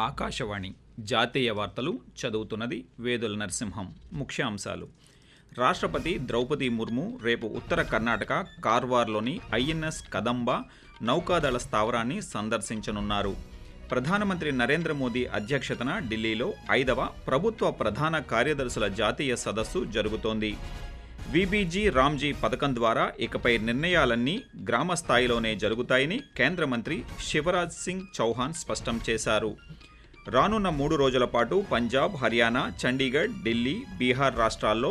ఆకాశవాణి జాతీయ వార్తలు చదువుతున్నది వేదుల నరసింహం. ముఖ్యాంశాలు. రాష్ట్రపతి ద్రౌపది ముర్ము రేపు ఉత్తర కర్ణాటక కార్వార్లోని ఐఎన్ఎస్ కదంబ నౌకాదళ స్థావరాన్ని సందర్శించనున్నారు. ప్రధానమంత్రి నరేంద్ర మోదీ అధ్యక్షతన ఢిల్లీలో ఐదవ ప్రభుత్వ ప్రధాన కార్యదర్శుల జాతీయ సదస్సు జరుగుతోంది. విబీజీ రామ్జీ పథకం ద్వారా ఇకపై నిర్ణయాలన్నీ గ్రామ స్థాయిలోనే జరుగుతాయని కేంద్ర మంత్రి శివరాజ్ సింగ్ చౌహాన్ స్పష్టం చేశారు. రానున్న మూడు రోజుల పాటు పంజాబ్ హర్యానా చండీగఢ్ ఢిల్లీ బీహార్ రాష్ట్రాల్లో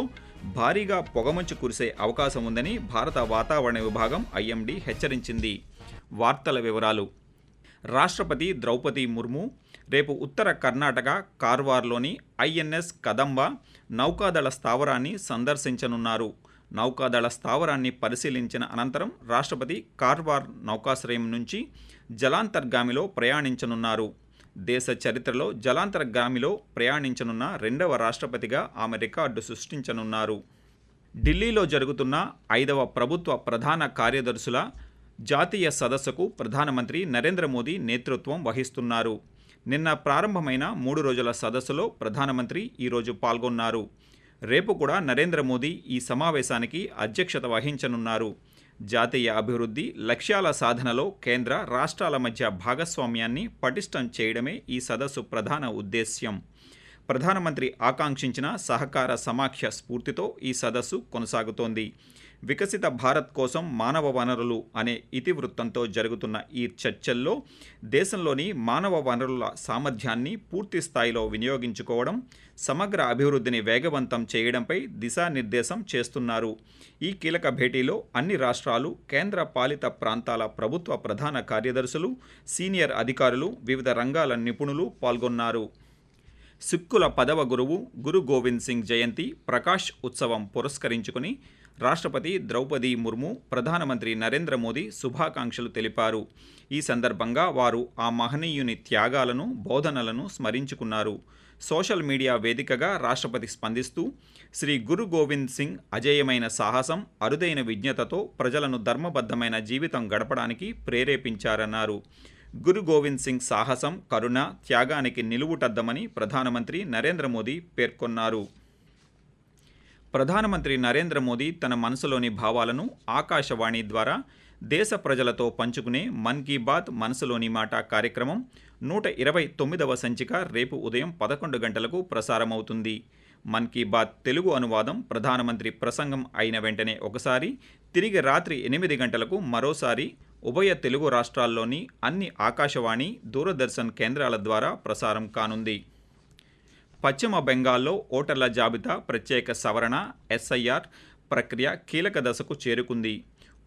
భారీగా పొగమంచు కురిసే అవకాశం ఉందని భారత వాతావరణ విభాగం ఐఎండీ హెచ్చరించింది. వార్తల వివరాలు. రాష్ట్రపతి ద్రౌపది ముర్ము రేపు ఉత్తర కర్ణాటక కార్వార్లోని ఐఎన్ఎస్ కదంబ నౌకాదళ స్థావరాన్ని సందర్శించనున్నారు. నౌకాదళ స్థావరాన్ని పరిశీలించిన అనంతరం రాష్ట్రపతి కార్వార్ నౌకాశ్రయం నుంచి జలాంతర్గామిలో ప్రయాణించనున్నారు. దేశ చరిత్రలో జలాంతర్గామిలో ప్రయాణించనున్న రెండవ రాష్ట్రపతిగా ఆమె రికార్డు సృష్టించనున్నారు. ఢిల్లీలో జరుగుతున్న ఐదవ ప్రభుత్వ ప్రధాన కార్యదర్శుల జాతీయ సదస్సుకు ప్రధానమంత్రి నరేంద్ర మోదీ నేతృత్వం వహిస్తున్నారు. నిన్న ప్రారంభమైన మూడు రోజుల సదస్సులో ప్రధానమంత్రి ఈరోజు పాల్గొన్నారు. రేపు కూడా నరేంద్ర మోదీ ఈ సమావేశానికి అధ్యక్షత వహించనున్నారు. జాతీయ అభివృద్ధి లక్ష్యాల సాధనలో కేంద్ర రాష్ట్రాల మధ్య భాగస్వామ్యాన్ని పటిష్టం చేయడమే ఈ సదస్సు ప్రధాన ఉద్దేశ్యం. ప్రధానమంత్రి ఆకాంక్షించిన సహకార సమాఖ్య స్ఫూర్తితో ఈ సదస్సు కొనసాగుతోంది. వికసిత భారత్ కోసం మానవ వనరులు అనే ఇతివృత్తంతో జరుగుతున్న ఈ చర్చల్లో దేశంలోని మానవ వనరుల సామర్థ్యాన్ని పూర్తి స్థాయిలో వినియోగించుకోవడం సమగ్ర అభివృద్ధిని వేగవంతం చేయడంపై దిశానిర్దేశం చేస్తున్నారు. ఈ కీలక భేటీలో అన్ని రాష్ట్రాలు కేంద్ర పాలిత ప్రాంతాల ప్రభుత్వ ప్రధాన కార్యదర్శులు సీనియర్ అధికారులు వివిధ రంగాల నిపుణులు పాల్గొన్నారు. సిక్కుల పదవ గురువు గురు గోవింద్ సింగ్ జయంతి ప్రకాష్ ఉత్సవం పురస్కరించుకుని రాష్ట్రపతి ద్రౌపది ముర్ము ప్రధానమంత్రి నరేంద్ర మోదీ శుభాకాంక్షలు తెలిపారు. ఈ సందర్భంగా వారు ఆ మహనీయుని త్యాగాలను బోధనలను స్మరించుకున్నారు. సోషల్ మీడియా వేదికగా రాష్ట్రపతి స్పందిస్తూ శ్రీ గురు గోవింద్ సింగ్ అజేయమైన సాహసం అరుదైన విజ్ఞతతో ప్రజలను ధర్మబద్ధమైన జీవితం గడపడానికి ప్రేరేపించారన్నారు. గురు గోవింద్ సింగ్ సాహసం కరుణ త్యాగానికి నిలువుటద్దమని ప్రధానమంత్రి నరేంద్ర మోదీ పేర్కొన్నారు. ప్రధానమంత్రి నరేంద్ర మోదీ తన మనసులోని భావాలను ఆకాశవాణి ద్వారా దేశ ప్రజలతో పంచుకునే మన్ కీ బాత్ మనసులోని మాట కార్యక్రమం నూట ఇరవై తొమ్మిదవ సంచిక రేపు ఉదయం పదకొండు గంటలకు ప్రసారమవుతుంది. మన్ కీ బాత్ తెలుగు అనువాదం ప్రధానమంత్రి ప్రసంగం అయిన వెంటనే ఒకసారి తిరిగి రాత్రి ఎనిమిది గంటలకు మరోసారి ఉభయ తెలుగు రాష్ట్రాల్లోని అన్ని ఆకాశవాణి దూరదర్శన్ కేంద్రాల ద్వారా ప్రసారం కానుంది. పశ్చిమ బెంగాల్లో ఓటర్ల జాబితా ప్రత్యేక సవరణ ఎస్ఐఆర్ ప్రక్రియ కీలక దశకు చేరుకుంది.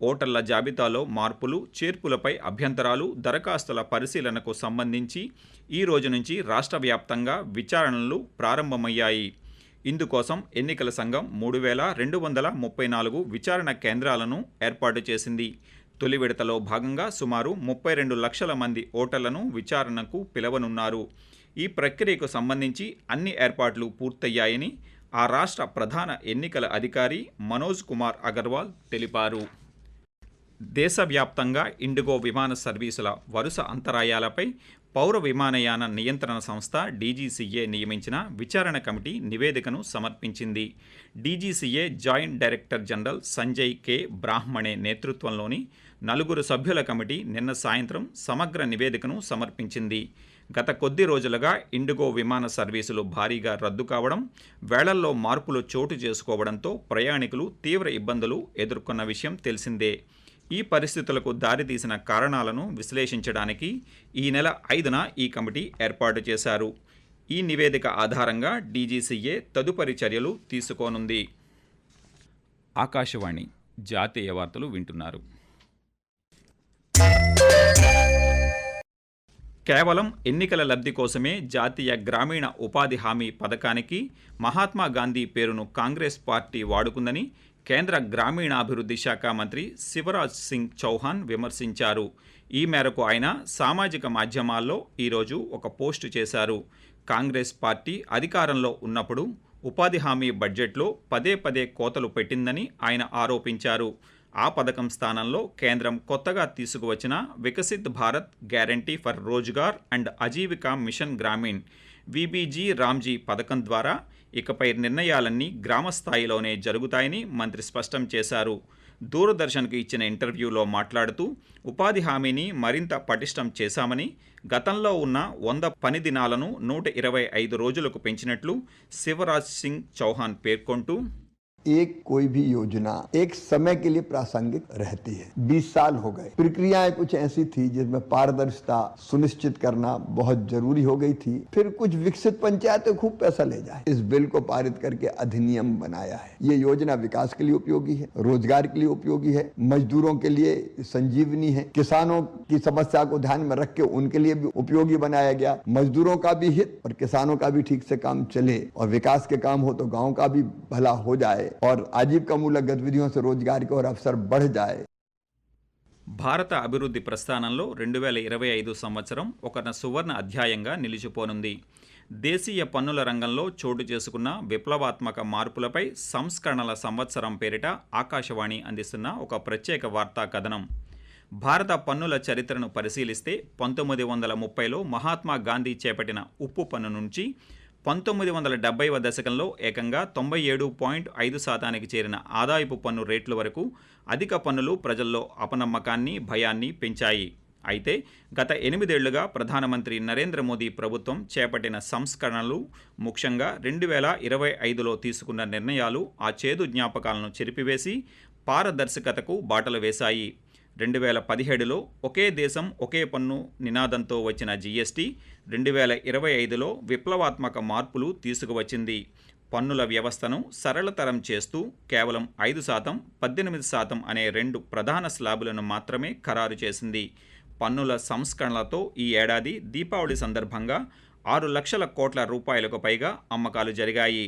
ఓటర్ల జాబితాలో మార్పులు చేర్పులపై అభ్యంతరాలు దరఖాస్తుల పరిశీలనకు సంబంధించి ఈ రోజు నుంచి రాష్ట్ర వ్యాప్తంగా విచారణలు ప్రారంభమయ్యాయి. ఇందుకోసం ఎన్నికల సంఘం మూడు వేల రెండు వందల ముప్పై నాలుగు విచారణ కేంద్రాలను ఏర్పాటు చేసింది. తొలి విడతలో భాగంగా సుమారు ముప్పై రెండు లక్షల మంది ఓటర్లను విచారణకు పిలవనున్నారు. ఈ ప్రక్రియకు సంబంధించి అన్ని ఏర్పాట్లు పూర్తయ్యాయని ఆ రాష్ట్ర ప్రధాన ఎన్నికల అధికారి మనోజ్ కుమార్ అగర్వాల్ తెలిపారు. దేశవ్యాప్తంగా ఇండిగో విమాన సర్వీసుల వరుస అంతరాయాలపై పౌర విమానయాన నియంత్రణ సంస్థ డీజీసీఏ నియమించిన విచారణ కమిటీ నివేదికను సమర్పించింది. DGCA joint director general Sanjay K. Brahmane నేతృత్వంలోని నలుగురు సభ్యుల కమిటీ నిన్న సాయంత్రం సమగ్ర నివేదికను సమర్పించింది. గత కొద్ది రోజులుగా ఇండిగో విమాన సర్వీసులు భారీగా రద్దు కావడం వేళల్లో మార్పులు చోటు చేసుకోవడంతో ప్రయాణికులు తీవ్ర ఇబ్బందులు ఎదుర్కొన్న విషయం తెలిసిందే. ఈ పరిస్థితులకు దారితీసిన కారణాలను విశ్లేషించడానికి ఈ నెల ఐదున ఈ కమిటీ ఏర్పాటు చేశారు. ఈ నివేదిక ఆధారంగా డీజీసీఏ తదుపరి చర్యలు తీసుకోనుంది. ఆకాశవాణి జాతీయ వార్తలు వింటున్నారు. కేవలం ఎన్నికల లబ్ధి కోసమే జాతీయ గ్రామీణ ఉపాధి హామీ పథకానికి మహాత్మా గాంధీ పేరును కాంగ్రెస్ పార్టీ వాడుకుందని కేంద్ర గ్రామీణాభివృద్ధి శాఖ మంత్రి శివరాజ్ సింగ్ చౌహాన్ విమర్శించారు. ఈ మేరకు ఆయన సామాజిక మాధ్యమాల్లో ఈరోజు ఒక పోస్టు చేశారు. కాంగ్రెస్ పార్టీ అధికారంలో ఉన్నప్పుడు ఉపాధి హామీ బడ్జెట్లో పదే పదే కోతలు పెట్టిందని ఆయన ఆరోపించారు. ఆ పథకం స్థానంలో కేంద్రం కొత్తగా తీసుకువచ్చిన Viksit Bharat guarantee for Rozgar and Ajeevika mission Gramin VBG Ramji పథకం ద్వారా ఇకపై నిర్ణయాలన్నీ గ్రామ స్థాయిలోనే జరుగుతాయని మంత్రి స్పష్టం చేశారు. దూరదర్శన్కు ఇచ్చిన ఇంటర్వ్యూలో మాట్లాడుతూ ఉపాధి హామీని మరింత పటిష్టం చేశామని గతంలో ఉన్న వంద పని దినాలను నూట ఇరవై ఐదు రోజులకు పెంచినట్లు శివరాజ్ సింగ్ చౌహాన్ పేర్కొంటూ एक कोई भी योजना एक समय के लिए प्रासंगिक रहती है। 20 साल हो गए। प्रक्रियाएँ कुछ ऐसी थी जिसमें पारदर्शिता सुनिश्चित करना बहुत ज़रूरी हो गई थी। फिर कुछ विकसित पंचायतें खूब पैसा ले जाए। इस बिल को पारित करके अधिनियम बनाया है। ये योजना विकास के लिए उपयोगी है, रोज़गार के लिए उपयोगी है, मजदूरों के लिए संजीवनी है, किसानों की समस्या को ध्यान में रख के उनके लिए भी उपयोगी बनाया गया। मजदूरों का भी हित और किसानों का भी ठीक से काम चले और विकास के काम हो तो गाँव का भी भला हो जाए। और आजीविका मूलक गतिविधियों से रोजगार के और अवसर बढ़ जाए భారత అభివృద్ధి ప్రస్థానంలో రెండు వేల ఇరవై ఐదు సంవత్సరం ఒక సువర్ణ అధ్యాయంగా నిలిచిపోనుంది దేశీయ పన్నుల రంగంలో చోటు చేసుకున్న విప్లవాత్మక మార్పులపై సంస్కరణల సంవత్సరం పేరిట ఆకాశవాణి అందిస్తున్న ఒక ప్రత్యేక వార్తా కథనం భారత పన్నుల చరిత్రను పరిశీలిస్తే పంతొమ్మిది వందల ముప్పైలో మహాత్మా గాంధీ చేపట్టిన ఉప్పు పన్ను నుంచి పంతొమ్మిది వందల డెబ్బైవ దశకంలో ఏకంగా తొంభై ఏడు పాయింట్ ఐదు శాతానికి చేరిన ఆదాయపు పన్ను రేట్ల వరకు అధిక పన్నులు ప్రజల్లో అపనమ్మకాన్ని భయాన్ని పెంచాయి. అయితే గత ఎనిమిదేళ్ళుగా ప్రధానమంత్రి నరేంద్ర మోదీ ప్రభుత్వం చేపట్టిన సంస్కరణలు ముఖ్యంగా రెండు వేల ఇరవై ఐదులో తీసుకున్న నిర్ణయాలు ఆ చేదు జ్ఞాపకాలను చెరిపివేసి పారదర్శకతకు బాటలు వేశాయి. రెండు వేల పదిహేడులో ఒకే దేశం ఒకే పన్ను నినాదంతో వచ్చిన జీఎస్టీ రెండు వేల ఇరవై ఐదులో విప్లవాత్మక మార్పులు తీసుకువచ్చింది. పన్నుల వ్యవస్థను సరళతరం చేస్తూ కేవలం ఐదు శాతం పద్దెనిమిది శాతం అనే రెండు ప్రధాన స్లాబులను మాత్రమే ఖరారు చేసింది. పన్నుల సంస్కరణలతో ఈ ఏడాది దీపావళి సందర్భంగా ఆరు లక్షల కోట్ల రూపాయలకు పైగా అమ్మకాలు జరిగాయి.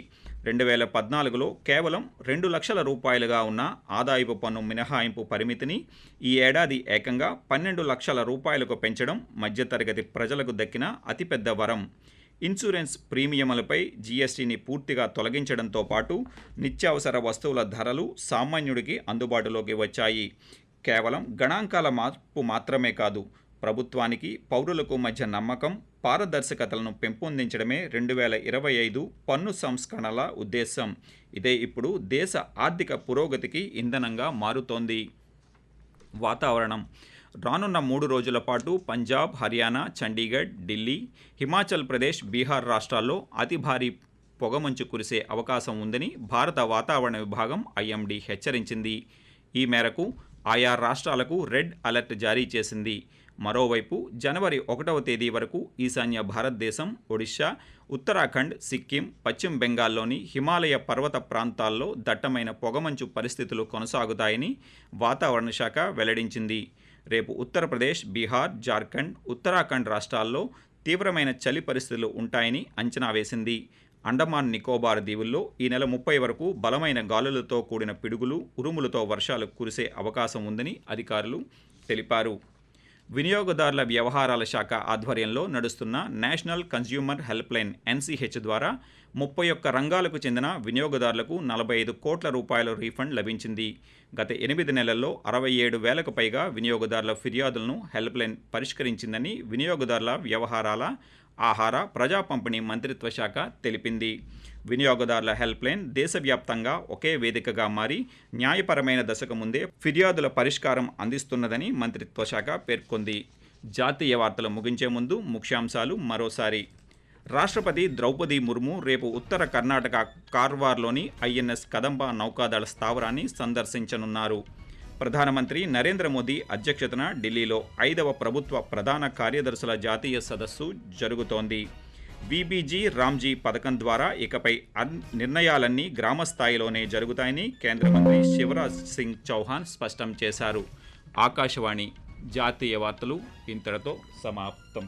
రెండు వేల పద్నాలుగులో కేవలం రెండు లక్షల రూపాయలుగా ఉన్న ఆదాయపు పన్ను మినహాయింపు పరిమితిని ఈ ఏడాది ఏకంగా పన్నెండు లక్షల రూపాయలకు పెంచడం మధ్యతరగతి ప్రజలకు దక్కిన అతిపెద్ద వరం. ఇన్సూరెన్స్ ప్రీమియములపై జీఎస్టీని పూర్తిగా తొలగించడంతో పాటు నిత్యావసర వస్తువుల ధరలు సామాన్యుడికి అందుబాటులోకి వచ్చాయి. కేవలం గణాంకాల మార్పు మాత్రమే కాదు ప్రభుత్వానికి పౌరులకు మధ్య నమ్మకం పారదర్శకతలను పెంపొందించడమే రెండు వేల ఇరవై ఐదు పన్ను సంస్కరణల ఉద్దేశం. ఇదే ఇప్పుడు దేశ ఆర్థిక పురోగతికి ఇంధనంగా మారుతోంది. వాతావరణం. రానున్న మూడు రోజుల పాటు పంజాబ్ హర్యానా చండీగఢ్ ఢిల్లీ హిమాచల్ ప్రదేశ్ బీహార్ రాష్ట్రాల్లో అతి భారీ పొగమంచు కురిసే అవకాశం ఉందని భారత వాతావరణ విభాగం ఐఎండీ హెచ్చరించింది. ఈ మేరకు ఆయా రాష్ట్రాలకు రెడ్ అలర్ట్ జారీ చేసింది. మరోవైపు జనవరి ఒకటవ తేదీ వరకు ఈశాన్య భారతదేశం ఒడిశా ఉత్తరాఖండ్ సిక్కిం పశ్చిమ బెంగాల్లోని హిమాలయ పర్వత ప్రాంతాల్లో దట్టమైన పొగమంచు పరిస్థితులు కొనసాగుతాయని వాతావరణ శాఖ వెల్లడించింది. రేపు ఉత్తరప్రదేశ్ బీహార్ జార్ఖండ్ ఉత్తరాఖండ్ రాష్ట్రాల్లో తీవ్రమైన చలి పరిస్థితులు ఉంటాయని అంచనా వేసింది. అండమాన్ నికోబార్ దీవుల్లో ఈ నెల ముప్పై వరకు బలమైన గాలులతో కూడిన పిడుగులు ఉరుములతో వర్షాలు కురిసే అవకాశం ఉందని అధికారులు తెలిపారు. వినియోగదారుల వ్యవహారాల శాఖ ఆధ్వర్యంలో నడుస్తున్న నేషనల్ కన్స్యూమర్ హెల్ప్లైన్ ఎన్సీహెచ్ ద్వారా ముప్పై ఒక్క రంగాలకు చెందిన వినియోగదారులకు నలభై ఐదు కోట్ల రూపాయల రీఫండ్ లభించింది. గత ఎనిమిది నెలల్లో అరవై ఏడు వేలకు పైగా వినియోగదారుల ఫిర్యాదులను హెల్ప్లైన్ పరిష్కరించిందని వినియోగదారుల వ్యవహారాల ఆహార ప్రజా పంపిణీ మంత్రిత్వ శాఖ తెలిపింది. వినియోగదారుల హెల్ప్లైన్ దేశవ్యాప్తంగా ఒకే వేదికగా మారి న్యాయపరమైన దశకు ముందే ఫిర్యాదుల పరిష్కారం అందిస్తున్నదని మంత్రిత్వ శాఖ పేర్కొంది. జాతీయ వార్తలు ముగించే ముందు ముఖ్యాంశాలు మరోసారి. రాష్ట్రపతి ద్రౌపది ముర్ము రేపు ఉత్తర కర్ణాటక కార్వార్లోని ఐఎన్ఎస్ కదంబ నౌకాదళ స్థావరాన్ని సందర్శించనున్నారు. ప్రధానమంత్రి నరేంద్ర మోదీ అధ్యక్షతన ఢిల్లీలో ఐదవ ప్రభుత్వ ప్రధాన కార్యదర్శుల జాతీయ సదస్సు జరుగుతోంది. బీబీజీ రామ్జీ పథకం ద్వారా ఇకపై నిర్ణయాలన్నీ గ్రామ స్థాయిలోనే జరుగుతాయని కేంద్ర మంత్రి శివరాజ్ సింగ్ చౌహాన్ స్పష్టం చేశారు. ఆకాశవాణి జాతీయ వార్తలు ఇంతటితో సమాప్తం.